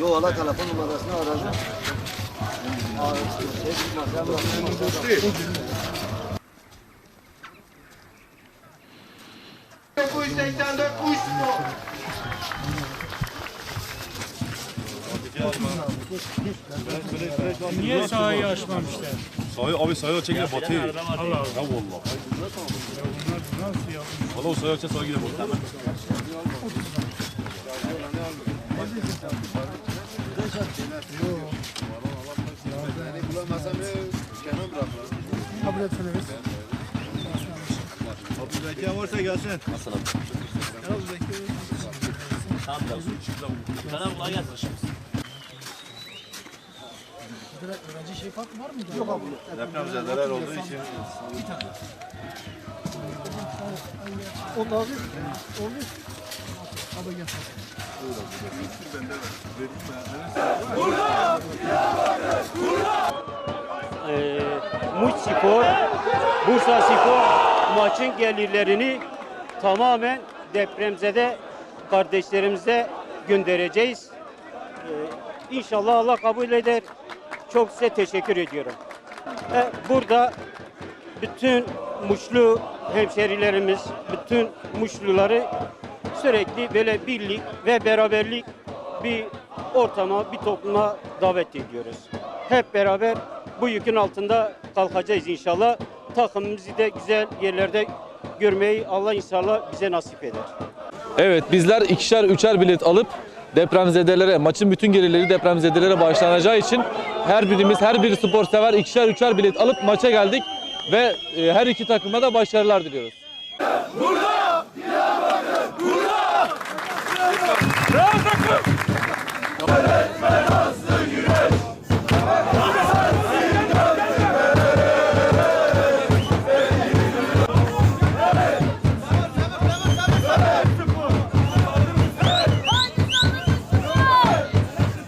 Yok valla telefon numarasını aradım. Aa, şey, masaya bıraktım. Niye sahayı açmamışlar? Sahayı abi sahaya çekiyor batıyor. Allah Allah. Ya vallahi. Bunlar nasıl yapmış? Valla o sahaya açsa sahaya gidiyor batıyor. Zeki varsa gelsin. Depremzedeler olduğu için. Ee, Muş Spor, Bursa Spor maçın gelirlerini tamamen depremzede kardeşlerimize göndereceğiz. Ee, İnşallah Allah kabul eder. Çok size teşekkür ediyorum. Ee, burada bütün Muşlu hemşerilerimiz, bütün Muşluları sürekli böyle birlik ve beraberlik bir ortama, bir topluma davet ediyoruz. Hep beraber bu yükün altında kalkacağız inşallah. Takımımızı da güzel yerlerde görmeyi Allah inşallah bize nasip eder. Evet bizler ikişer üçer bilet alıp depremzedelere, maçın bütün gelirleri depremzedelere bağışlanacağı için her birimiz, her bir spor sever ikişer üçer bilet alıp maça geldik ve e, her iki takıma da başarılar diliyoruz. Menos!